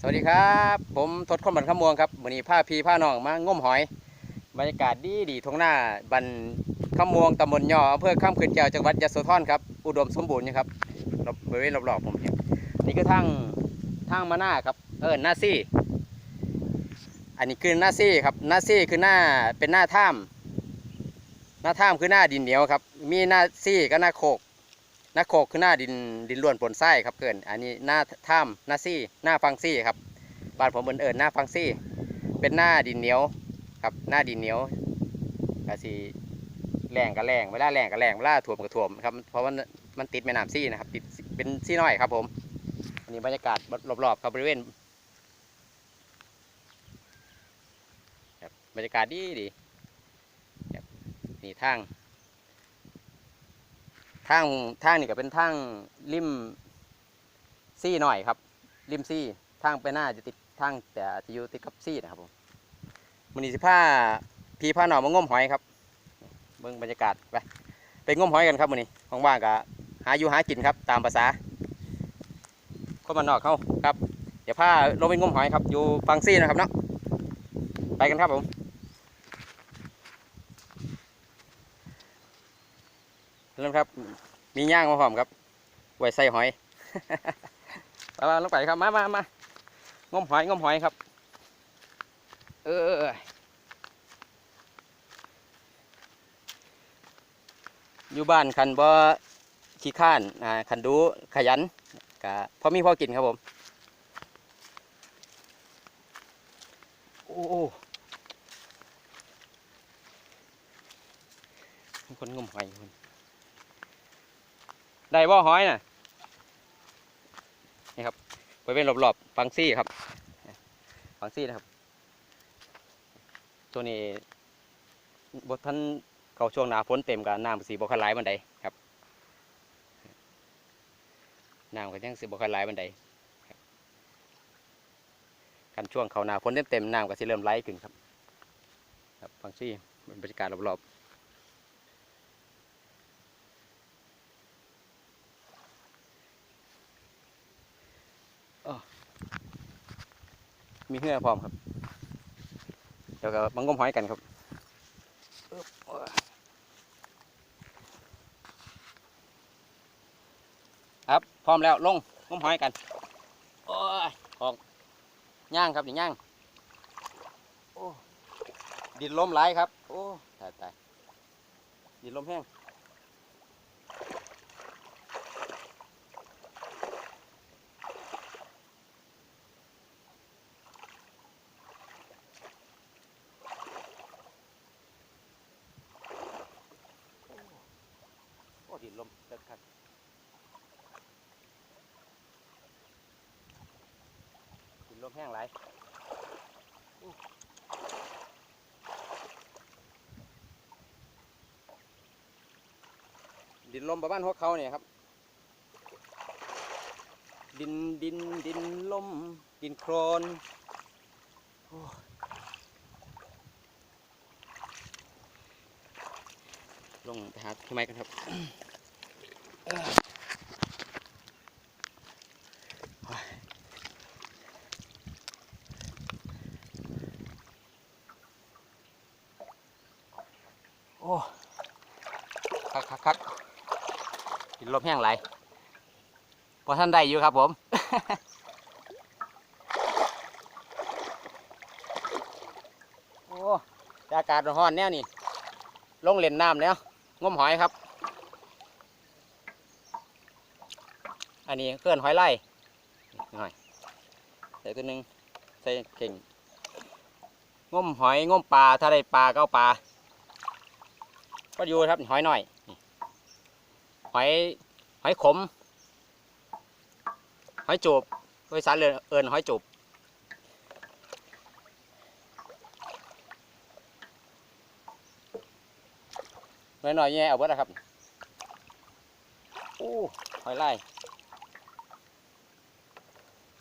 สวัสดีครับ ผมทศคนบันขมวงครับวันนี้พาพี่พาน้องมางมหอย บรรยากาศดีดีทงหน้าบันขมวงตำบลย่ออำเภอข้ามขืนแก้วจังหวัดยะโสธรครับอุดมสมบูรณ์นะครับรอบบริเวณรอบๆผมเนี่ยนี่คือทางทางมาหน้าครับเออหน้าซี่ อันนี้คือหน้าซี่ครับหน้าซี่คือหน้าเป็นหน้าถ้ำหน้าถ้ำคือหน้าดินเหนียวครับ มีหน้าซี่กับหน้าโคก น้าโคกคือหน้าดินดินล้วนปนไส้ครับเกินอันนี้หน้าถ้ำหน้าซี่หน้าฟังซี่ครับบ้านผมเอินเอิญหน้าฟังซี่ เป็นหน้าดินเหนียวครับหน้าดินเหนียวกะสีแรงกับแรงเวลาแรงกับแรงเวลาถ่วมกับถ่วมครับเพราะว่ามันติดแม่น้ำซี่นะครับติดเป็นซี่น้อยครับผมอันนี้บรรยากาศรอบๆครับบริเวณครับบรรยากาศดีดีครับนี่ทาง ทางทางนี่ก็เป็นทางริมซี่หน่อยครับ ริมซี่ทางไปหน้าจะติดทางแต่จะอยู่ติดกับซี่นะครับผมมันนี้สิผ้าพีผ้าหน่อมางมหอยครับเบิ่งบรรยากาศไปไปงมหอยกันครับมันนี้ของว่างๆก็หาอยู่หากินครับ ตามภาษาคนมานนอกเขาครับ เดี๋ยวผ้าลงไปงมหอยครับอยู่ฟังซี่นะครับเนาะไปกันครับผม เริ่มครับ มีย่างมาพร้อมครับไว้ใส่หอยมามาลงไปครับ มามามางมหอยงมหอยครับ เอออยู่บ้านคันบ่ขี้ข้านอ่าคันดูขยันกะพอมีพอกินครับผม โอ้โอ้มีคนงมหอยคน ได้บ่อห้อยน่ะนี่ครับบริเวณรอบๆฟังซี่ครับฟังซี่นะครับ ตัวนี้บทท่านเขาช่วงหนาฝนเต็มกับน้ำสีบกคันไลายบันไดครับน้ำก็ยังสีบกคันไลายบันไดกันช่วงเขาหนาฝนเต็มๆน้ำก็สิเริ่มไหลขึ้นครับ ครับฟังซี่บรรยากาศรอบๆ มีเหื่อพร้อมครับ เดี๋ยวก็มังงมหอยกันครับครับพร้อมแล้วลงงมหอยกันโอ้ยออกย่างครับนี่ย่างโอ้ดินล้มไหลครับ โอ้ตายตายดินลมแห้ง ดินลมเลิกครับดินลมแห้งไหลดินลมประมาณหัวเขาเนี่ยครับ ดินดินดินลม ดินโครนโอ้ลงไปหาทำไมกันครับ โอ้คักคักคักกินลมแห้งไหลพอท่านได้อยู่ครับผม โอ้อากาศร้อนแนวนี่ ลงเล่นน้ำแล้วงมหอยครับ อันนี้เคลื่อนหอยไล่หน่อยใส่ตัวหนึ่งใส่เข่งง้มหอยง้มปลาถ้าได้ปลาก็ปลาก็อยู่ครับหอยหน่อยหอยหอยขม หอยจูบภาษาเรือเอินหอยจูบหน่อยหน่อยๆแย่เอาเบิดนะครับอู้หอยไล่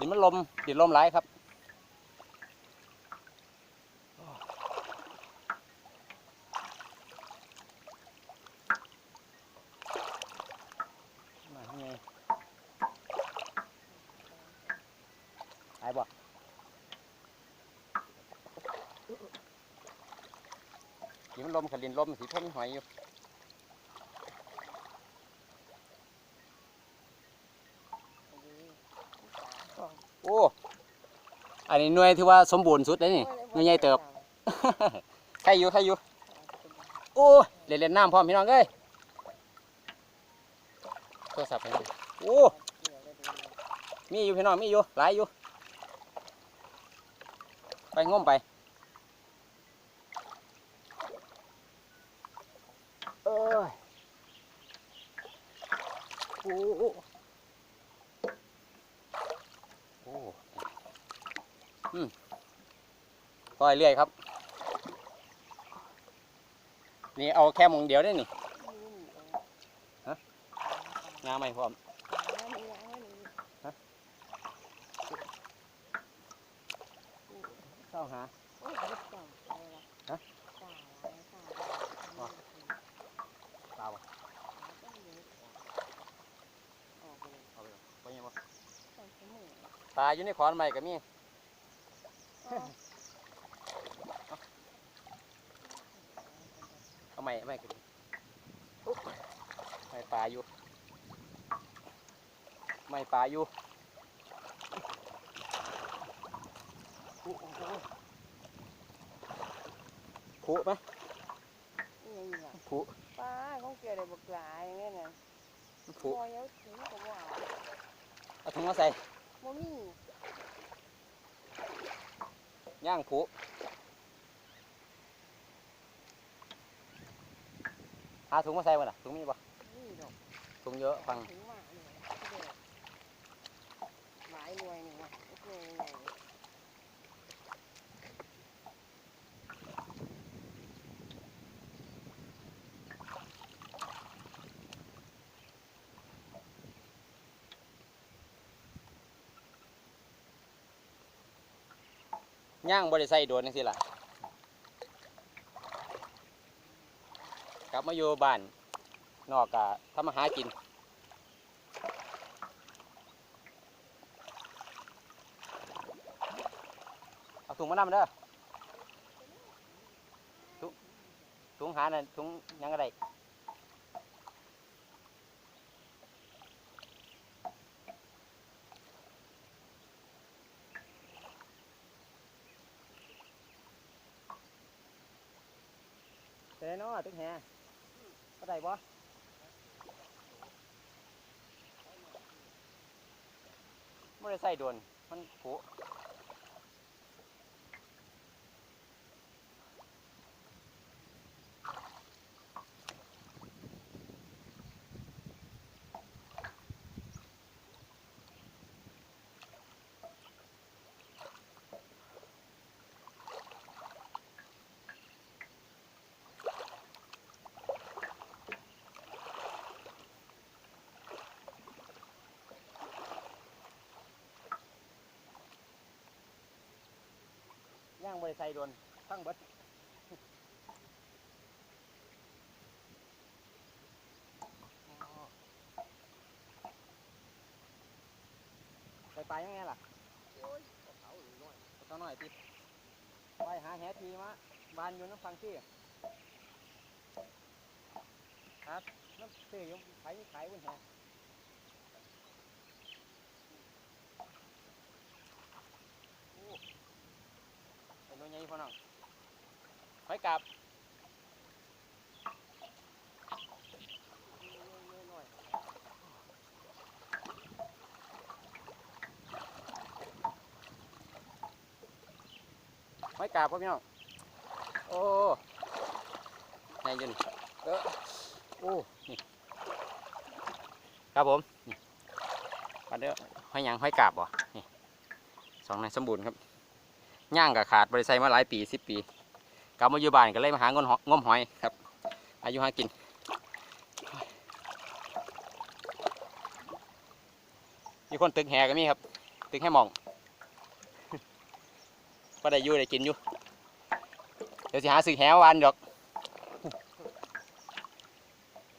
ดินมันลมดินลมไหลครับไอ้ายบ่นี่มันลมขลินลมสีพ่นหอยอยู่ โอ้ อั นนี้หน่วยที่ว่าสมบูรณ์สุดเลยนี่หน่วยใหญ่เติบ ใครอยู่ใครอยู่โอ้ยเล่นเล่นน้ำพร้อมพี่น้องเอ้ยโทรศัพท์ไปนี่โอ้มีอยู่พี่น้องมีอยู่หลายอยู่ ไปง้มไปเอ้ยโอ้โอ้โอ้ อืมปล่อยเรื่อยครับ นี่เอาแค่มงเดียวได้นี่งาไม่พร้อมเข้าหาเปล่าบ่เอาไปก่อนไปยังบ่ปลาอยู่ในขอนใหม่ก็มี เอาใหม่เอาใหม่กันไม่ปลาอยู่ ไม่ปลาอยู่ผู้ผู้ไหมผู้ป้าเขาเกี่ยวได้บักหลายเนี่ยนะผู้พอเยอะถึงก็ว่าเอาถุงมาใส่บ่มีย่างผู้หาถุงมาใส่บ่ล่ะถุงมีบ่นี่ดอกถุงเยอะฟังถึงว่าเนี่ยเด็ก หลายหน่วยนี่นะโอเคใหญ่ย่างบ่ได้ใส่โดนจังซี่ล่ะ กลับมาอยู่บ้าน นอกกะทำมาหากิน เอา ถุงมานำเด้อถุงถุงหาน่ะถุงหยังก็ได้เด้เนาะตึกแฮก็ได้บ่ไม่ได้ใส่โดนมันผุ บริใส่โดนทั้งบิดไปไปยังไงล่ะโอ้ยเขาหน่อยเขาน่อยติดไปหาแหทีมาบานอยู่น้ำฟังที่ครับน้ำซื้ออยังขายขายบนแหโอ้เป็นตัวใหญ่ พ่อน้องหอยกาบหอยกาบพ่อพี่น้อง โอ้ใหญ่อยืนเออโอ้นี่ครับผมนี่มาเด้อหอยหยังหอยกาบบ่นี่สองในสมบูรณ์ครับ ย่างกับขาดบริษัทมาหลายปีสิบปีกลับมาอยู่บ้านก็เลยมาหางนงมหอยครับ อายุหากินมีคนตึกแหก็มีครับ ตึกแห่มองก็ได้ยู่ได้กินอยู่เดี๋ยวสิหาซื้อแหวานดอก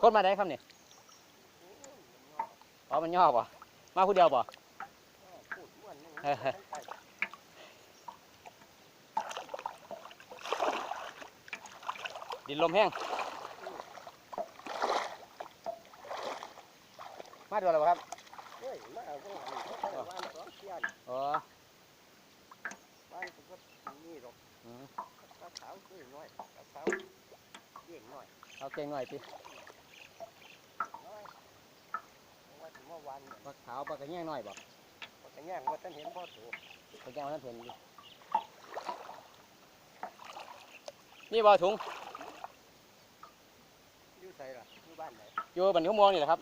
คนมาได้ครับเนี่ยอ๋อมันย่อป่ะมาผู้เดียวป่ะ ดอ้วนนึงเออดินลมแห้ง มาดูอะไรบ่ครับเฮ้ยมาเอาข้างหลังเขาไปวานสองเทียนอ๋อวานก็นี่หรอกอืมกระเช้าคือน้อยกระเช้าเยี่ยงน้อยเอาเก่งหน่อยสิน้อยเพราะว่าถึงเมื่อวานเนี่ยปลาขาวปลากระแยงหน่อยบ่พอกระย่างว่าท่านเห็นพ่อถูกปลากระแยงมันเห็นอยู่นี่บ่ถุงอยู่ ใส่ล่ะอยู่บ้านไหนอยู่บันข้าวม่วงนี่แหละครับ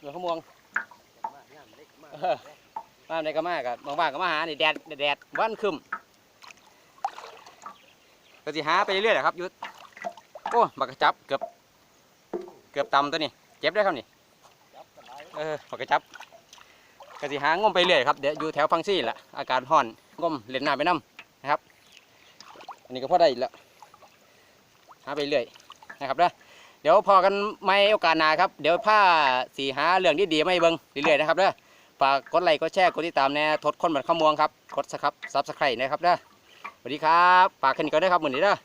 อยู่ข้าวม่วงจะมาย่ำเล็กมากเออมาในก็มากับบางๆก็มาหานี่แดดแดดวันคึมก็สิหาไปเรื่อยๆแหละครับอยุดโอ้บักกระจับเกือบเกือบตำตัวนี้เจ็บได้อครับนี่จับกันไหลเออบักกระจับก็สิหางมไปเรื่อยครับเดี๋ยวอยู่แถวฟังซี่แหละอากาศร้อนงมเล่นน้ำไปน้ำนะครับ อันนี้ก็พอได้อีกแล้วหาไปเรื่อย นะครับนะเดี๋ยวพอกันไม่โอกาสหนาครับ เดี๋ยวผ้าสีหาเรื่องดีๆไม่เบิ้งเรื่อยๆนะครับเด้อฝากกดไลค์กดแชร์กดติดตามแน่ทดคนบันข้ามวงครับกดสครับซับสไครต์นะครับเด้อสวัสดีครับฝากแค่นี้ก็ได้ครับเหมือนนี้เด้อ